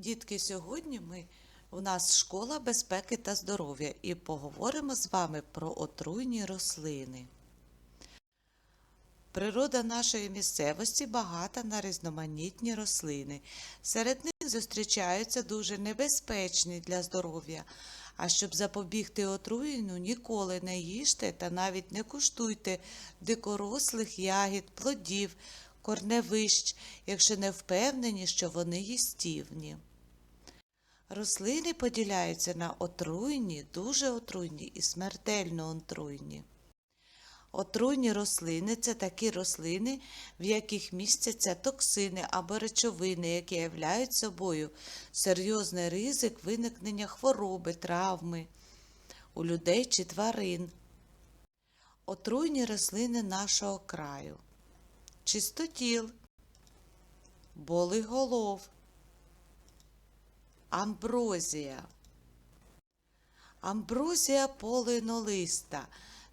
Дітки, сьогодні ми у нас школа безпеки та здоров'я і поговоримо з вами про отруйні рослини. Природа нашої місцевості багата на різноманітні рослини. Серед них зустрічаються дуже небезпечні для здоров'я. А щоб запобігти отруєнню, ніколи не їжте та навіть не куштуйте дикорослих ягід, плодів, корневищ, якщо не впевнені, що вони їстівні. Рослини поділяються на отруйні, дуже отруйні і смертельно отруйні. Отруйні рослини це такі рослини, в яких містяться токсини або речовини, які являють собою серйозний ризик виникнення хвороби, травми у людей чи тварин. Отруйні рослини нашого краю. Чистотіл, голов, амброзія. Амброзія полинолиста.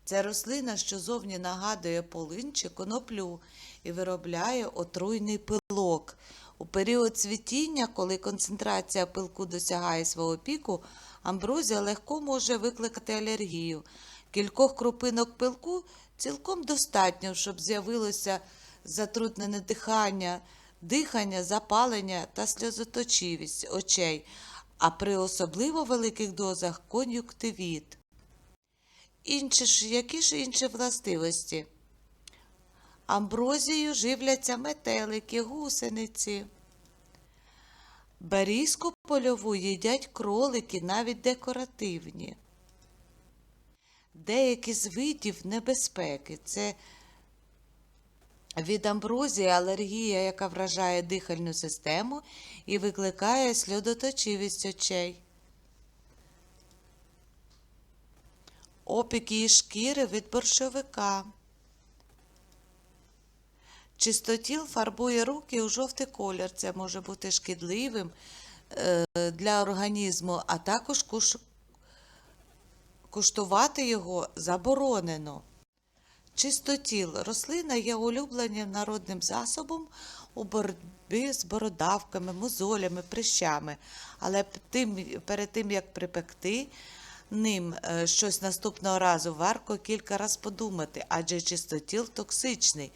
Це рослина, що зовні нагадує полин чи коноплю і виробляє отруйний пилок. У період цвітіння, коли концентрація пилку досягає свого піку, амброзія легко може викликати алергію. Кількох крупинок пилку цілком достатньо, щоб з'явилося затруднене дихання, дихання, запалення та сльозоточивість очей, а при особливо великих дозах кон'юктивіт. Інші ж, які ж інші властивості? Амброзією живляться метелики, гусениці. Берізку польову їдять кролики, навіть декоративні. Деякі з видів небезпеки це від амброзії алергія, яка вражає дихальну систему і викликає сльодоточивість очей. опіки і шкіри від борщовика. Чистотіл фарбує руки у жовтий колір. Це може бути шкідливим е, для організму, а також куш... куштувати його заборонено. Чистотіл рослина є улюбленим народним засобом у боротьбі з бородавками, мозолями, прищами, але тим, перед тим як припекти, ним е, щось наступного разу варто кілька раз подумати, адже чистотіл токсичний.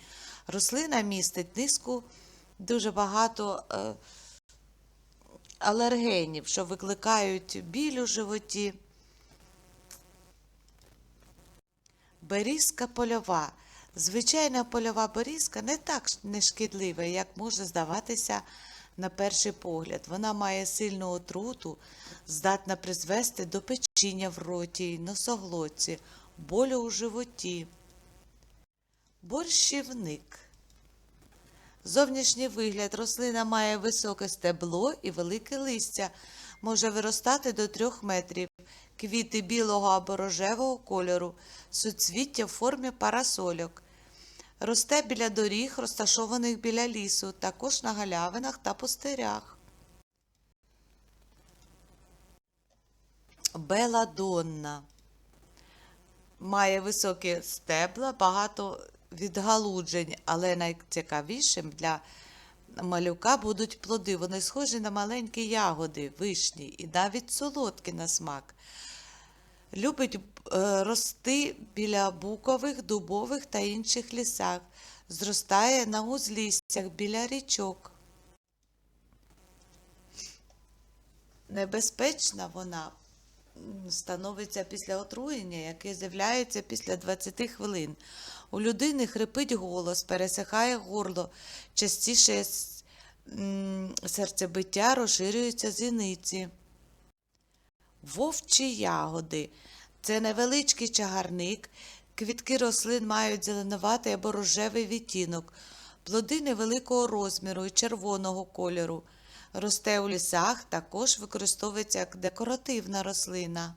Рослина містить низку дуже багато е, алергенів, що викликають біль у животі. Берізка польова. Звичайна польова берізка не так нешкідлива, як може здаватися на перший погляд. Вона має сильну отруту, здатна призвести до печіння в роті, носоглотці, болю у животі. Борщівник. Зовнішній вигляд рослина має високе стебло і велике листя, може виростати до 3 метрів, квіти білого або рожевого кольору, суцвіття в формі парасольок. Росте біля доріг, розташованих біля лісу, також на галявинах та пустирях. Беладонна. Має високі стебла, багато відгалуджень, але найцікавішим для малюка будуть плоди. Вони схожі на маленькі ягоди, вишні і навіть солодкі на смак. Любить е, рости біля букових, дубових та інших лісах. Зростає на узліссях біля річок. Небезпечна вона становиться після отруєння, яке з'являється після 20 хвилин. У людини хрипить голос, пересихає горло, частіше серцебиття розширюються зіниці. Вовчі ягоди це невеличкий чагарник. Квітки рослин мають зеленуватий або рожевий відтінок, плоди невеликого розміру і червоного кольору. Росте у лісах, також використовується як декоративна рослина.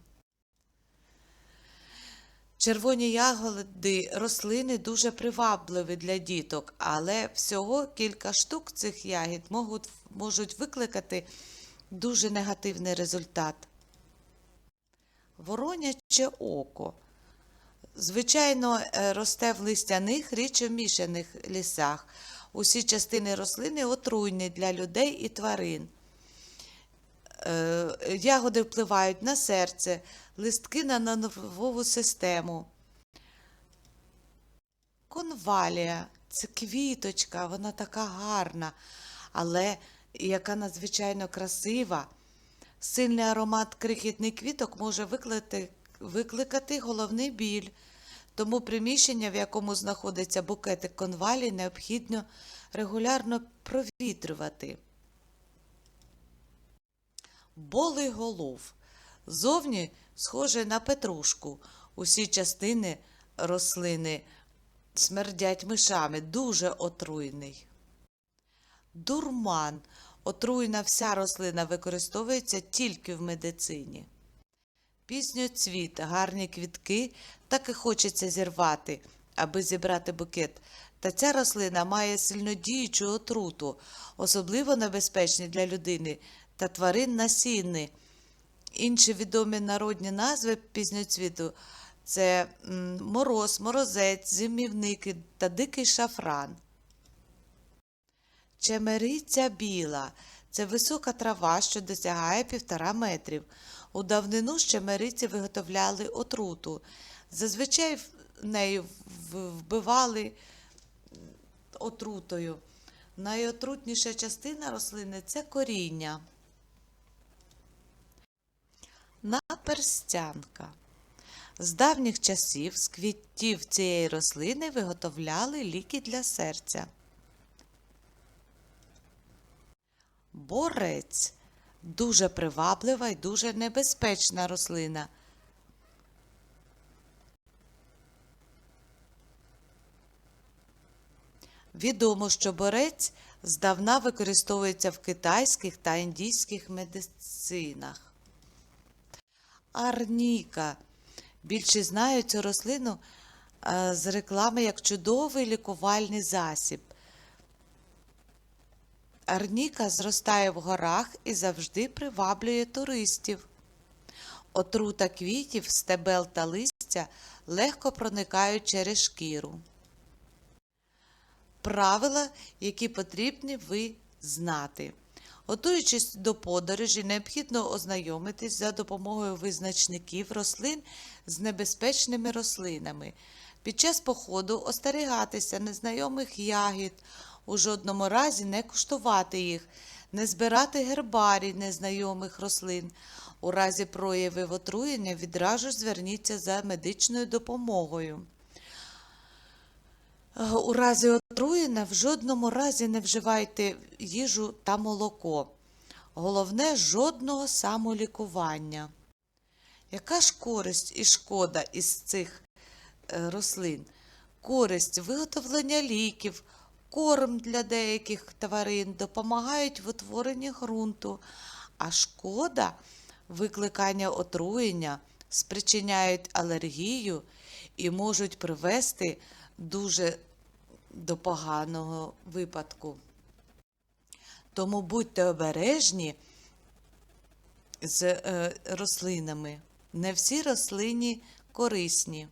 Червоні ягоди рослини дуже привабливі для діток, але всього кілька штук цих ягід можуть, можуть викликати дуже негативний результат. Вороняче око. Звичайно, е, росте в листяних річомішаних лісах. Усі частини рослини отруйні для людей і тварин. Е, Ягоди впливають на серце, листки на нервову систему. Конвалія це квіточка, вона така гарна, але яка надзвичайно красива. Сильний аромат крихітних квіток може викликати, головний біль. Тому приміщення, в якому знаходиться букетик конвалій, необхідно регулярно провітрювати. Болий голов. Зовні схоже на петрушку. Усі частини рослини смердять мишами, дуже отруйний. Дурман. Отруйна вся рослина використовується тільки в медицині. Пізньоцвіт, гарні квітки, так і хочеться зірвати, аби зібрати букет. Та ця рослина має сильнодіючу отруту, особливо небезпечні для людини та тварин насінни. Інші відомі народні назви пізньоцвіту це мороз, морозець, зимівники та дикий шафран. Чемериця біла це висока трава, що досягає півтора метрів. У давнину з чемериці виготовляли отруту. Зазвичай в- нею вбивали отрутою. Найотрутніша частина рослини це коріння. Наперстянка. З давніх часів з квітів цієї рослини виготовляли ліки для серця. Борець дуже приваблива і дуже небезпечна рослина. Відомо, що борець здавна використовується в китайських та індійських медицинах. Арніка. Більше знають цю рослину е, з реклами як чудовий лікувальний засіб. Арніка зростає в горах і завжди приваблює туристів. Отрута квітів, стебел та листя легко проникають через шкіру. Правила, які потрібні ви знати. Готуючись до подорожі, необхідно ознайомитись за допомогою визначників рослин з небезпечними рослинами. Під час походу остерігатися незнайомих ягід, у жодному разі не куштувати їх, не збирати гербарій незнайомих рослин. У разі проявів отруєння відразу зверніться за медичною допомогою. Е, У разі отруєння в жодному разі не вживайте їжу та молоко. Головне жодного самолікування. Яка ж користь і шкода із цих е, рослин? Користь виготовлення ліків, корм для деяких тварин допомагають в утворенні ґрунту, а шкода викликання отруєння спричиняють алергію і можуть привести дуже до поганого випадку. Тому будьте обережні з е, рослинами. Не всі рослині корисні.